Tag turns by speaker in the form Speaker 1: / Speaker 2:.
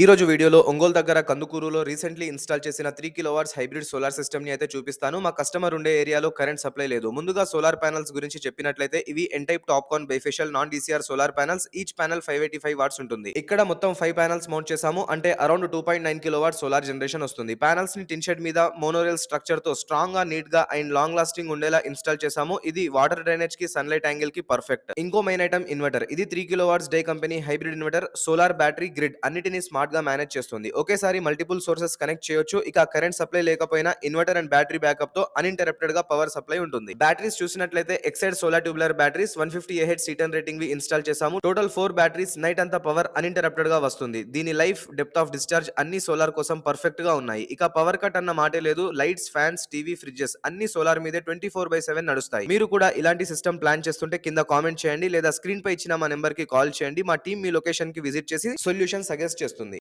Speaker 1: ఈ రోజు వీడియోలో ఒంగోలు దగ్గర కందుకూరులో రీసెంట్లీ ఇన్స్టాల్ చేసిన త్రీ కిలోవాట్స్ హైబ్రిడ్ సోలార్ సిస్టమ్ని అయితే చూపిస్తాను. మా కస్టమర్ ఉండే ఏరియాలో కరెంట్ సప్లై లేదు. ముందుగా సోలార్ ప్యానల్స్ గురించి చెప్పినట్లయితే ఇవి N type TOPCon bifacial non DCR solar panels each panel five eighty five watts ఉంటుంది. ఇక్కడ మొత్తం ఫైవ్ ప్యానల్స్ మౌంట్ చేసాము అంటే around two point nine kilo solar generation వస్తుంది. ప్యానల్స్ని టిన్ షెడ్ మీద మోనోరియల్ స్ట్రక్చర్తో స్ట్రాంగ్గా నీట్గా అండ్ లాంగ్ లాస్టింగ్ ఉండేలా ఇన్స్టాల్ చేసాము ఇది వాటర్ డ్రైనేజ్కి సన్లైట్ యాంగిల్కి పర్ఫెక్ట్ ఇంకో మెయిన్ ఐటమ్ ఇన్వర్టర్ ఇది three kilowatts Deye company hybrid inverter solar battery grid అన్నిటిని స్మార్ట్ గా మేనేజ్ చేస్తుంది. ఒకేసారి మల్టిపుల్ సోర్సెస్ కనెక్ట్ చేయొచ్చు. ఇక కరెంట్ సప్లై లేకపోయినా ఇన్వర్టర్ అండ్ బ్యాటరీ బ్యాకప్తో అన్ఇంటరప్టెడ్గా పవర్ సప్లై ఉంటుంది. బ్యాటరీస్ చూసినట్లయితే Exide solar tubular batteries one fifty AH C ten rating we install చేసాము టోటల్ ఫోర్ బ్యాటరీస్ నైట్ అంతా పవర్ అన్ఇంటరప్టెడ్గా వస్తుంది. దీని లైఫ్ డెప్త్ ఆఫ్ డిశ్చార్జ్ అన్ని సోలార్ కోసం పర్ఫెక్ట్గా ఉన్నాయి. ఇక పవర్ కట్ అన్న మాటే లేదు. లైట్స్ ఫ్యాన్స్ టీవీ ఫ్రిడ్జెస్ అన్ని సోలార్ మీదే ట్వంటీ ఫోర్ బై సెవెన్ నడుస్తాయి. మీరు కూడా ఇలాంటి సిస్టమ్ ప్లాన్ చేస్తుంటే కింద కామెంట్ చేయండి లేదా స్క్రీన్ పై ఇచ్చిన మా నెంబర్కి కాల్ చేయండి. మా టీం మీ లొకేషన్కి విజిట్ చేసి సొల్యూషన్ సజెస్ట్ చేస్తుంది.